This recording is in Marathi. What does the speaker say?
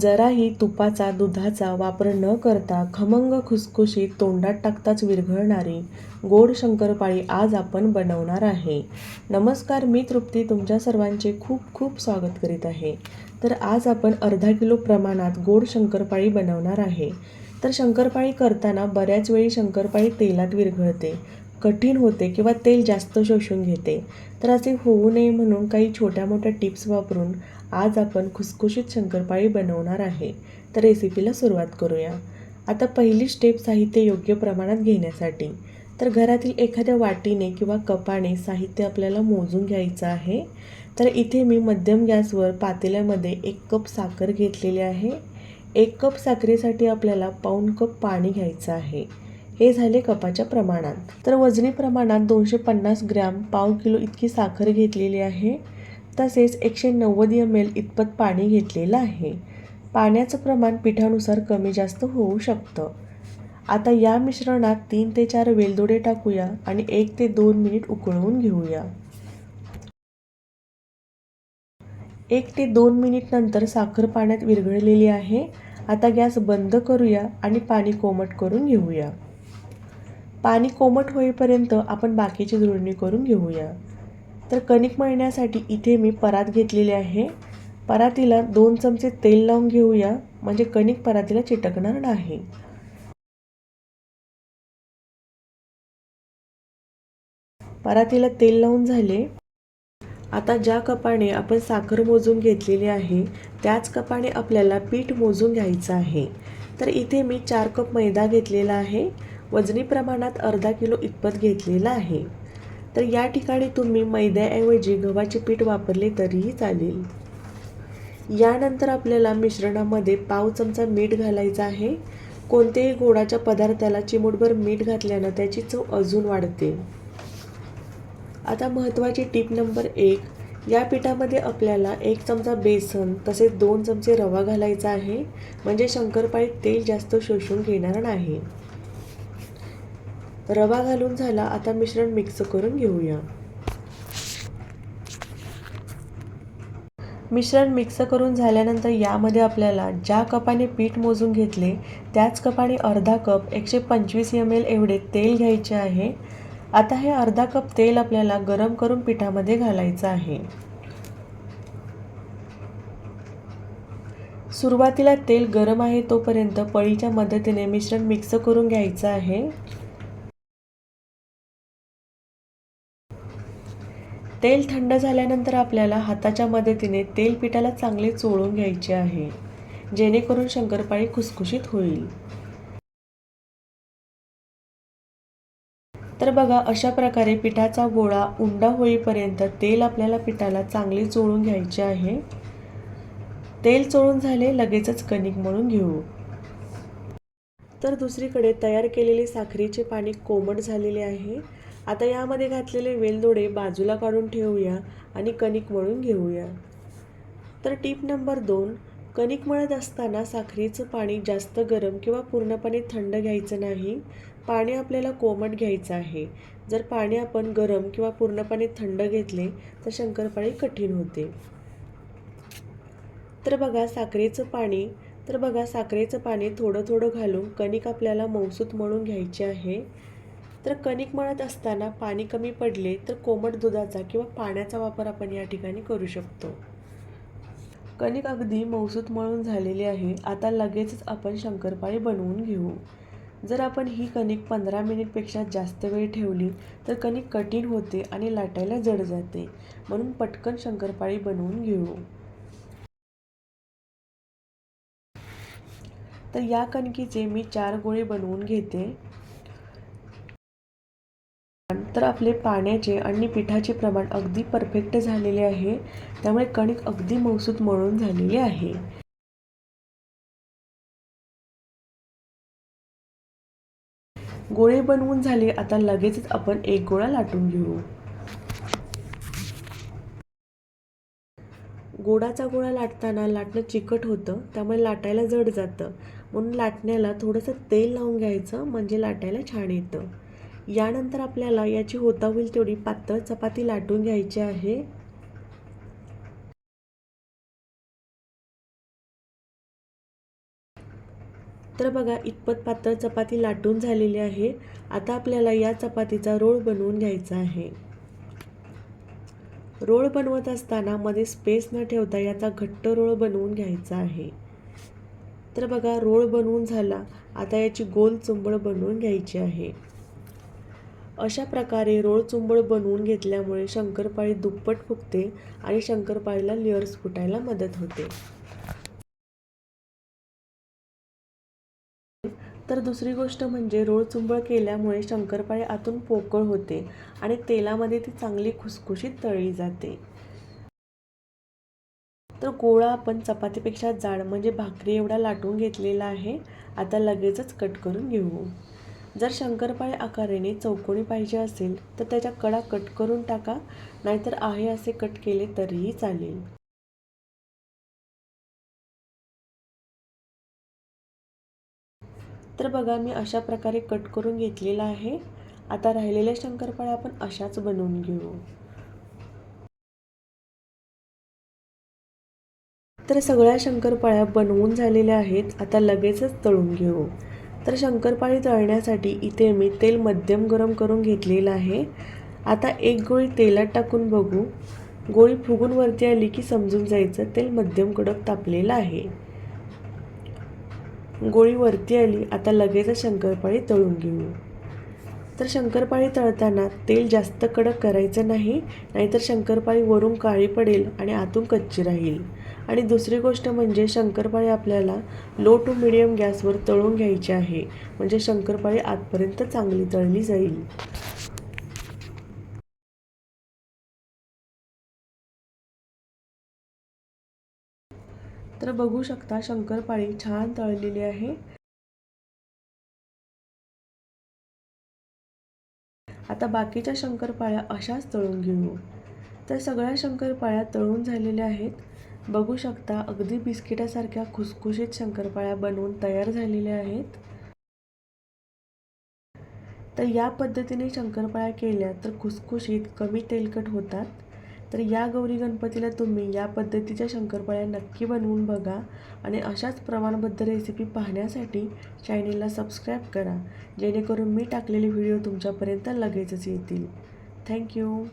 जराही तुपाचा दुधाचा वापर न करता खमंग खुसखुशीत तोंडात टाकताच विरघळणारी गोड शंकरपाळी आज आपण बनवणार आहे. नमस्कार मी तृप्ती. तुमच्या सर्वांचे खूप खूप स्वागत करीत आहे. तर आज आपण अर्धा किलो प्रमाणात गोड शंकरपाळी बनवणार आहे. तर शंकरपाळी करताना बऱ्याच वेळी शंकरपाळी तेलात विरघळते कठीण होते किंवा तेल जास्त शोषून घेते. तर असे होऊ नये म्हणून काही छोट्या मोठ्या टिप्स वापरून आज आपण खुसखुशीत शंकरपाळी बनवणार आहे. तर रेसिपीला सुरुवात करूया. आता पहिली स्टेप साहित्य योग्य प्रमाणात घेण्यासाठी. तर घरातील एखाद्या वाटीने किंवा कपाने साहित्य आपल्याला मोजून घ्यायचं आहे. तर इथे मी मध्यम गॅसवर पातेल्यामध्ये एक कप साखर घेतलेली आहे. एक कप साखरेसाठी आपल्याला पाऊण कप पाणी घ्यायचं आहे. हे झाले कपाच्या प्रमाणात. तर वजनी प्रमाणात दोनशे पन्नास ग्रॅम पाव किलो इतकी साखर घेतलेली आहे. तसेच एकशे नव्वद एम एल इतपत पाणी घेतलेलं आहे. पाण्याचं प्रमाण पिठानुसार कमी जास्त होऊ शकतं. आता या मिश्रणात तीन ते चार वेलदोडे टाकूया आणि एक ते दोन मिनिट उकळवून घेऊया. एक ते दोन मिनिट नंतर साखर पाण्यात विरघळलेली आहे. आता गॅस बंद करूया आणि पाणी कोमट करून घेऊया. पाणी कोमट होईपर्यंत आपण बाकीची जुळणी करून घेऊया. तर कणिक मळण्यासाठी इथे मी परात घेतलेली आहे. परातीला दोन चमचे तेल लावून घेऊया. म्हणजे कणिक परातीला चिटकणार नाही. परातीला तेल लावून झाले. आता ज्या कपाने आपण साखर मोजून घेतलेली आहे त्याच कपाने आपल्याला पीठ मोजून घ्यायचं आहे. तर इथे मी चार कप मैदा घेतलेला आहे. वजनी प्रमाणात अर्धा किलो इतपत घेतलेला आहे. तर या ठिकाणी तुम्ही मैद्याऐवजी गव्हाचे पीठ वापरले तरीही चालेल. यानंतर आपल्याला मिश्रणामध्ये पाव चमचा मीठ घालायचं आहे. कोणत्याही गोडाच्या पदार्थाला चिमूटभर मीठ घातल्यानं त्याची चव अजून वाढते. आता महत्त्वाची टीप नंबर एक या पिठामध्ये आपल्याला एक चमचा बेसन तसेच दोन चमचे रवा घालायचा आहे. म्हणजे शंकरपाळीत तेल जास्त शोषून घेणार नाही. रवा घालून झाला आता मिश्रण मिक्स करून घेऊया. मिश्रण मिक्स करून झाल्यानंतर यामध्ये आपल्याला ज्या कपाने पीठ मोजून घेतले त्याच कपाने अर्धा कप एकशे पंचवीस एम एल एवढे तेल घ्यायचे आहे. आता हे अर्धा कप तेल आपल्याला गरम करून पिठामध्ये घालायचं आहे. सुरुवातीला तेल गरम आहे तोपर्यंत पळीच्या मदतीने मिश्रण मिक्स करून घ्यायचं आहे. तेल थंड झाल्यानंतर आपल्याला हाताच्या मदतीने तेल पिठाला चांगले चोळून घ्यायचे आहे. जेणेकरून शंकरपाळी खुसखुशीत होईल. तर बघा अशा प्रकारे पिठाचा गोळा उंडा होईपर्यंत तेल आपल्याला पिठाला चांगले चोळून घ्यायचे आहे. तेल चोळून झाले लगेचच कणिक म्हणून घेऊ. तर दुसरीकडे तयार केलेले साखरेचे पाणी कोमट झालेले आहे. आता यामध्ये घातलेले वेलदोडे बाजूला काढून ठेवूया आणि कणिक मळून घेऊया. तर टीप नंबर दोन कणिक मळत असताना साखरेचं पाणी जास्त गरम किंवा पूर्णपणे थंड घ्यायचं नाही. पाणी आपल्याला कोमट घ्यायचं आहे. जर पाणी आपण गरम किंवा पूर्णपणे थंड घेतले तर शंकरपाळी कठीण होते. तर बघा साखरेचं पाणी तर बघा साखरेचं पाणी थोडं थोडं घालून कणिक आपल्याला मौसूत मळून घ्यायचे आहे. तर कणिक मळत असताना पाणी कमी पडले तर कोमट दुधाचा किंवा पाण्याचा वापर आपण या ठिकाणी करू शकतो. कणिक अगदी मौसूत मळून झालेली आहे. आता लगेचच आपण शंकरपाळी बनवून घेऊ. जर आपण ही कणिक पंधरा मिनिटपेक्षा जास्त वेळ ठेवली तर कणिक कठीण होते आणि लाटायला जड जाते. म्हणून पटकन शंकरपाळी बनवून घेऊ. तर या कणकीचे मी चार गोळे बनवून घेते. तर आपले पाण्याचे आणि पिठाचे प्रमाण अगदी परफेक्ट झालेले आहे. त्यामुळे कणिक अगदी मौसूत मळून झालेली आहे. गोळे बनवून झाले आता लगेचच आपण एक गोळा लाटून घेऊ. गोडाचा गोळा लाटताना लाटणं चिकट होतं त्यामुळे लाटायला जड जातं. म्हणून लाटण्याला थोडंसं तेल लावून घ्यायचं म्हणजे लाटायला छान येतं. यानंतर आपल्याला याची होता होईल तेवढी पातळ चपाती लाटून घ्यायची आहे. तर बघा इतपत पातळ चपाती लाटून झालेली आहे. आता आपल्याला या चपातीचा रोळ बनवून घ्यायचा आहे. रोळ बनवत असताना मध्ये स्पेस न ठेवता याचा घट्ट रोळ बनवून घ्यायचा आहे. तर बघा रोळ बनवून झाला. आता याची गोल चुंबळ बनवून घ्यायची आहे. अशा प्रकारे रोळ चुंबळ बनवून घेतल्यामुळे शंकरपाळी दुप्पट फुगते आणि शंकरपाळीला लेअर्स फुटायला मदत होते. तर दुसरी गोष्ट म्हणजे रोळ चुंबळ केल्यामुळे शंकरपाळी आतून पोकळ होते आणि तेलामध्ये ती चांगली खुसखुशीत तळली जाते. तर गोळा आपण चपातीपेक्षा जाड म्हणजे भाकरी एवढा लाटून घेतलेला आहे. आता लगेचच कट करून घेऊ. जर शंकरपाळे आकाराने चौकोनी पाहिजे असेल तर त्याच्या कडा कट करून टाका नाहीतर आहे असे कट केले तरीही चालेल. तर बघा मी अशा प्रकारे कट करून घेतलेला आहे. आता राहिलेल्या शंकरपाळ्या आपण अशाच बनवून घेऊ. तर सगळ्या शंकरपाळ्या बनवून झालेल्या आहेत. आता लगेचच तळून घेऊ. तर शंकरपाळी तळण्यासाठी इथे मी तेल मध्यम गरम करून घेतलेलं आहे. आता एक गोळी तेलात टाकून बघू. गोळी फुगून वरती आली की समजून जायचं तेल मध्यम कडक तापलेलं आहे. गोळी वरती आली आता लगेचच शंकरपाळी तळून घेऊ. तर शंकरपाळी तळताना तेल जास्त कडक करायचं नाही नाहीतर शंकरपाळी वरून काळी पडेल आणि आतून कच्ची राहील. आणि दुसरी गोष्ट म्हणजे शंकरपाळी आपल्याला लो टू मिडियम गॅसवर तळून घ्यायची आहे. म्हणजे शंकरपाळी आतपर्यंत चांगली तळली जाईल. तर बघू शकता शंकरपाळी छान तळलेली आहे. आता बाकीच्या शंकरपाळ्या अशाच तळून घेऊ. तर सगळ्या शंकरपाळ्या तळून झालेल्या आहेत. बघू शकता अगदी बिस्किटासारख्या खुसखुशीत शंकरपाळ्या बनवून तयार झालेल्या आहेत. तर या पद्धतीने शंकरपाळ्या केल्या तर खुसखुशीत कमी तेलकट होतात. तर या गौरी गणपतीला तुम्ही या पद्धतीच्या शंकरपाळ्या नक्की बनवून बघा आणि अशाच प्रमाणबद्ध रेसिपी पाहण्यासाठी चॅनेलला सबस्क्राईब करा. जेणेकरून मी टाकलेले व्हिडिओ तुमच्यापर्यंत लगेचच येतील. थँक्यू